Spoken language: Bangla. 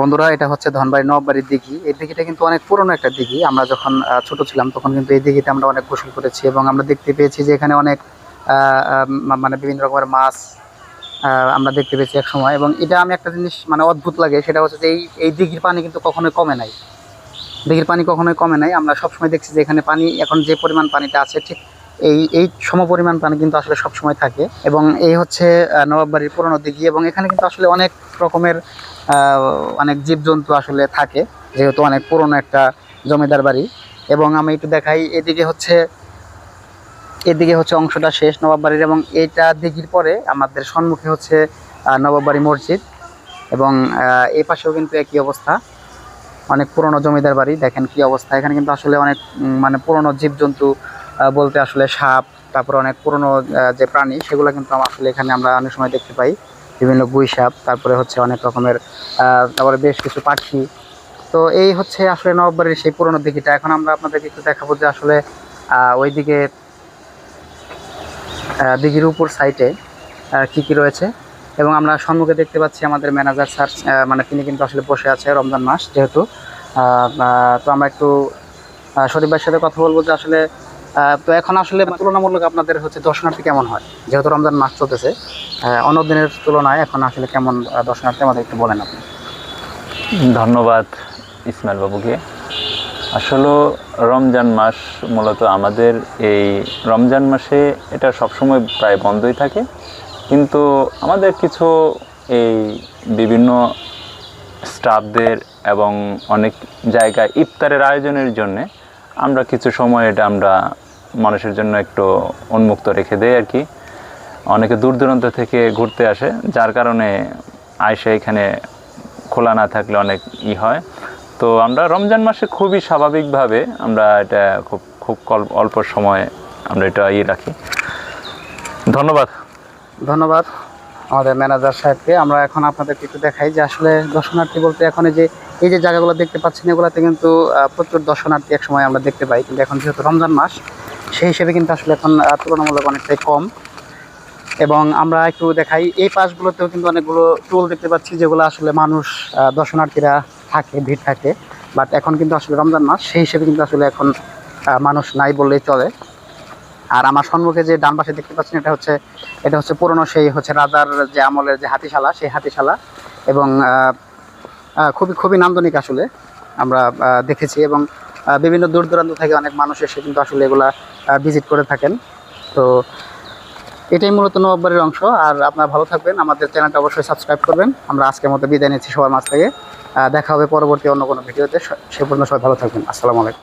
বন্ধুরা, এটা হচ্ছে ধনবাড়ি নববাড়ির দিঘি। এই দিঘিটা কিন্তু অনেক পুরনো একটা দিঘি। আমরা যখন ছোট ছিলাম তখন কিন্তু এই দিঘিতে আমরা অনেক গোসল করেছি এবং আমরা দেখতে পেয়েছি যে এখানে অনেক মানে বিভিন্ন রকমের মাছ আমরা দেখতে পেয়েছি এক সময়। এবং এটা আমি একটা জিনিস মানে অদ্ভুত লাগে, সেটা হচ্ছে যে এই এই দিঘির পানি কিন্তু কখনোই কমে নাই। দিঘির পানি কখনোই কমে নাই। আমরা সবসময় দেখছি যে এখানে পানি, এখন যে পরিমাণ পানিটা আছে, ঠিক এই এই সম পরিমাণ পানি কিন্তু আসলে সবসময় থাকে এবং এই হচ্ছে নবাববাড়ির পুরনো দিঘি এবং এখানে কিন্তু আসলে অনেক রকমের অনেক জীবজন্তু আসলে থাকে, যেহেতু অনেক পুরনো একটা জমিদার বাড়ি। এবং আমি একটু দেখাই, এদিকে হচ্ছে এদিকে হচ্ছে অংশটা শেষ নবাববাড়ির এবং এইটা দিঘির পরে আমাদের সম্মুখে হচ্ছে নবাববাড়ি মসজিদ এবং এই পাশেও কিন্তু একই অবস্থা। অনেক পুরনো জমিদার বাড়ি, দেখেন কি অবস্থা। এখানে কিন্তু আসলে অনেক মানে পুরনো জীবজন্তু বলতে আসলে সাপ তারপরে অনেক পুরনো যে প্রাণী সেগুলো কিন্তু আসলে এখানে আমরা অনেক সময় দেখতে পাই। বিভিন্ন গুই সাপ তারপরে হচ্ছে অনেক রকমের তারপরে বেশ কিছু পাখি। তো এই হচ্ছে আসলে নবাববাড়ির সেই পুরনো দিঘিটা। এখন আমরা আপনাদেরকে একটু দেখাবো যে আসলে ওইদিকে দিঘির উপর সাইটে কি কি রয়েছে। এবং আমরা সম্মুখে দেখতে পাচ্ছি আমাদের ম্যানেজার স্যার মানে তিনি কিন্তু আসলে বসে আছে রমজান মাস যেহেতু। তো আমরা একটু আহ, শরীফ ভাইয়ের সাথে কথা বলব যে আসলে তো এখন আসলে তুলনামূলক আপনাদের হচ্ছে দর্শনার্থী কেমন হয়? যেহেতু রমজান মাস চলতেছে অন্য দিনের তুলনায় এখন আসলে কেমন দর্শনার্থী আমাদের একটু বলেন আপনি। ধন্যবাদ ইসমাইল বাবুকে। আসলে রমজান মাস মূলত আমাদের এই রমজান মাসে এটা সবসময় প্রায় বন্ধই থাকে। কিন্তু আমাদের কিছু এই বিভিন্ন স্টাফদের এবং অনেক জায়গায় ইফতারের আয়োজনের জন্যে আমরা কিছু সময় এটা আমরা মানুষের জন্য একটু উন্মুক্ত রেখে দেয় আর কি। অনেকে দূর দূরান্ত থেকে ঘুরতে আসে, যার কারণে আয়সা এখানে খোলা না থাকলে অনেক ই হয়। তো আমরা রমজান মাসে খুবই স্বাভাবিকভাবে আমরা এটা খুব খুব অল্প সময়ে আমরা এটা ইয়ে রাখি। ধন্যবাদ। ধন্যবাদ আমাদের ম্যানেজার সাহেবকে। আমরা এখন আপনাদেরকে একটু দেখাই যে আসলে দর্শনার্থী বলতে এখন যে, এই যে জায়গাগুলো দেখতে পাচ্ছেন, এগুলোতে কিন্তু প্রচুর দর্শনার্থী এক সময় আমরা দেখতে পাই। কিন্তু এখন যেহেতু রমজান মাস সেই হিসেবে কিন্তু আসলে এখন তুলনামূলক অনেকটাই কম। এবং আমরা একটু দেখাই, এই পাশগুলোতেও কিন্তু অনেকগুলো টুল দেখতে পাচ্ছি, যেগুলো আসলে মানুষ দর্শনার্থীরা থাকে, ভিড় থাকে। বাট এখন কিন্তু আসলে রমজান মাস, সেই হিসেবে কিন্তু আসলে এখন মানুষ নাই বললেই চলে। আর আমার সম্মুখে যে ডান পাশে দেখতে পাচ্ছেন, এটা হচ্ছে এটা হচ্ছে পুরনো সেই হচ্ছে রাজার যে আমলের যে হাতিশালা, সেই হাতিশালা। এবং খুবই খুবই নান্দনিক আসলে আমরা দেখেছি। এবং বিভিন্ন দূর দূরান্ত থেকে অনেক মানুষ এসে কিন্তু আসলে এগুলা ভিজিট করে থাকেন। তো এটাই মূলত নববাড়ির অংশ। আর আপনারা ভালো থাকবেন। আমাদের চ্যানেলটা অবশ্যই সাবস্ক্রাইব করবেন। আমরা আজকের মতো বিদায় নিচ্ছি সবার মাছ থেকে। দেখা হবে পরবর্তী অন্য কোনো ভিডিওতে। সে পর্যন্ত সবাই ভালো থাকবেন। আসসালামু আলাইকুম।